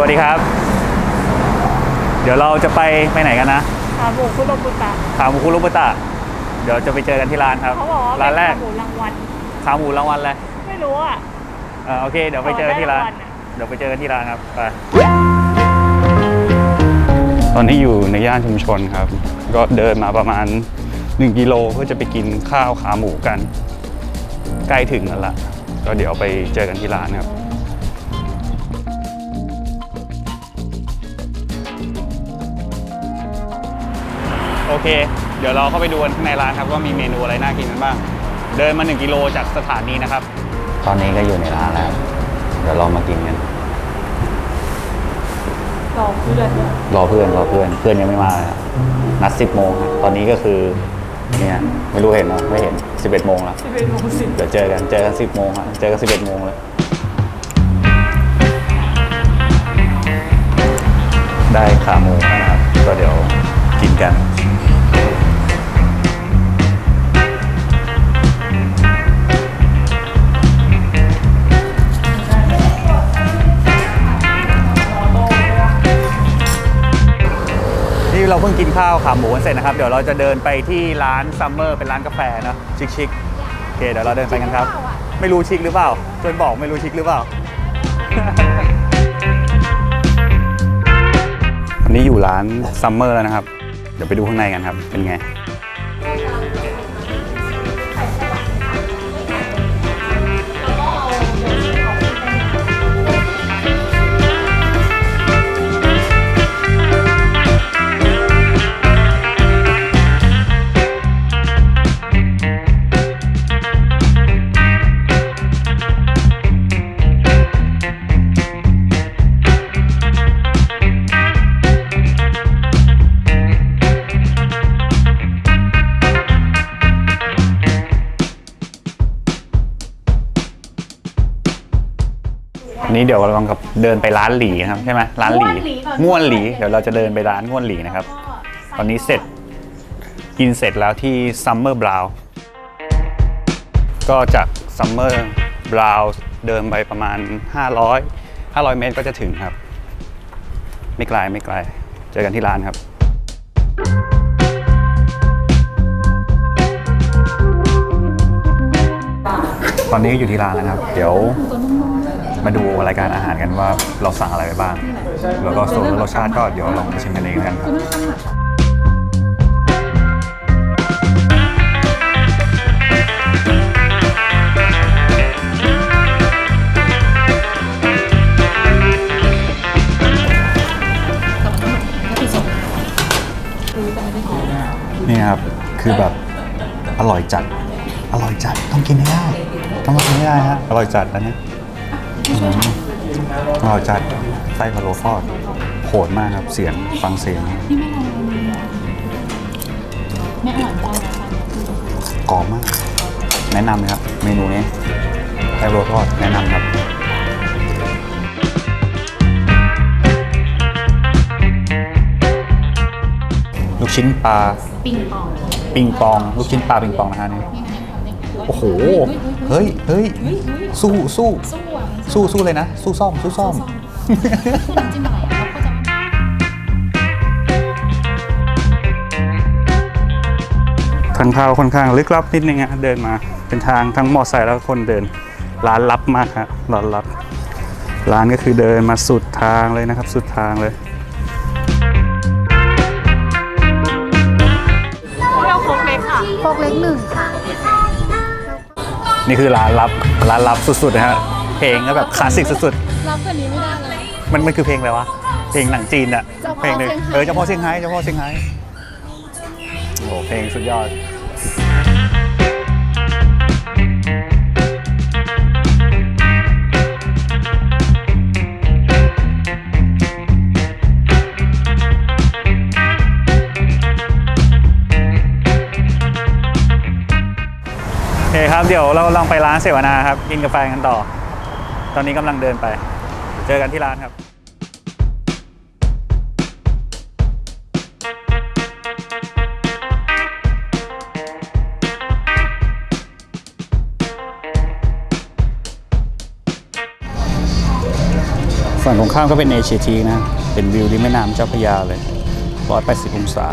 วัสดีครับ เดี๋ยวเราจะไปไปไหนกันนะขาหมูคุโรบุตะขาหมูคุรุบุตะ เดี๋ยวจะไปเจอกันที่ร้านครับเขาบอกว่าร้านแรกเป็นขาหมูรางวัลขาหมูรางวัลเลยไม่รู้อะเออโอเค เดี๋ยวไปเจอกันที่ร้านขอได้รางวัลอะเดี๋ยวไปเจอกันที่ร้านครับไปตอนนี้อยู่ในย่านชุมชนครับ ก็เดินมาประมาณ 1กิโลเพื่อจะไปกินข้าวขาหมูกัน ใกล้ถึงแล้วล่ะ ก็เดี๋ยวไปเจอกันที่ร้านครับ โอเค เดี๋ยวเราเข้าไปดูกันข้างในร้านครับว่ามีเมนูอะไรน่ากินกันบ้าง เดินมา 1 กิโลจากสถานีนะครับ ตอนนี้ก็อยู่ในร้านแล้ว เดี๋ยวเรามากินกัน รอเพื่อนรอเพื่อนรอเพื่อนเพื่อนยังไม่มาเลยครับนัด 10โมงครับตอนนี้ก็คือเนี่ยไม่รู้เห็นไหมไม่เห็น 11โมงแล้วสิบเอ็ดโมงสิบเดี๋ยวเจอกัน เจอกัน 10โมงครับเจอกัน 11โมงเลย ได้ขาหมูนะครับ ก็เดี๋ยวกินกัน เราเพิ่งกินข้าวขาหมูกันเสร็จนะครับ เดี๋ยวเราจะเดินไปที่ร้านซัมเมอร์เป็นร้านกาแฟเนะชิคๆโอเคเดี๋ยวเราเดินไปกันครับ ไม่รู้ชิคหรือเปล่าช่วยบอกไม่รู้ชิคหรือเปล่าวันนี้อยู่ร้านซัมเมอร์แล้วนะครับ เดี๋ยวไปดูข้างในกันครับ เป็นไง นนี้เดี๋ยวเรากำลังกับเดินไปร้านหลีนะครับใช่ไหมร้านหลีง่วนหลีเดี๋ยวเราจะเดินไปร้านง่วนหลีนะครับ ตอนนี้เสร็จกินเสร็จแล้วที่ซัมเมอร์บราวก็จากซัมเมอร์บราวเดินไปประมาณ 500 500 เมตรก็จะถึงครับ ไม่ไกลไม่ไกล เจอกันที่ร้านครับ ตอนนี้อยู่ที่ร้านแล้วนะครับ เดี๋ยว มาดูรายการอาหารกันว่าเราสั่งอะไรไปบ้าง แล้วก็ส่วนรสชาติก็เดี๋ยวลองไปชิมกันเองแล้วกันครับนี่ครับ คือแบบอร่อยจัด อร่อยจัด ต้องกินให้ได้ ต้องมากินให้ได้ฮะ อร่อยจัดนะ เนี่ยอืมอร่อยจัดไส้พะโล้ทอดโหดมากครับเสียงฟังเสียงไม่อร่อยได้นะกรอบมาก แนะนำเลยครับ เมนูนี้ไส้พะโล้ทอดแนะนำครับลูกชิ้นปลาปิงปองปิงปอง ลูกชิ้นปลาปิงปองนะฮะนี่โอ้โห เฮ้ยเฮ้ยสู้สู้ สู้อะสู้สู้เลยนะ สู้ซ่อม สู้ซ่อมน้ำจิ้มอะไรอะเขาก็จะทางเข้าค่อนข้างลึกลับนิดนึงอะเดินมาเป็นทางทั้งมอไซค์แล้วก็คนเดินร้านลับมากครับร้านลับ ร้านก็คือเดินมาสุดทางเลยนะครับ สุดทางเลยเราโคกเล็กค่ะ โคกเล็กหนึ่งค่ะ นี่คือร้านลับร้านลับสุดๆนะฮะ เพลงก็แบบคลาสสิกสุดรับกว่านี้ไม่ได้เลยๆมันมันคือเพลงอะไรวะ เพลงหนังจีนอะเจ้าพ่อเพลงหนึ่งเซี่ยงไฮ้ เออเจ้าพ่อเซี่ยงไฮ้เจ้าพ่อเซี่ยงไฮ้โอ้โหเพลงสุดยอด โอเคครับ เดี๋ยวเราลองไปร้านเสวนาครับ กินกาแฟกันต่อ ตอนนี้กำลังเดินไป เจอกันที่ร้านครับ ฝั่งตรงข้ามก็เป็นเอเชียทีนะ เป็นวิวริมแม่น้ำเจ้าพระยาเลย180องศา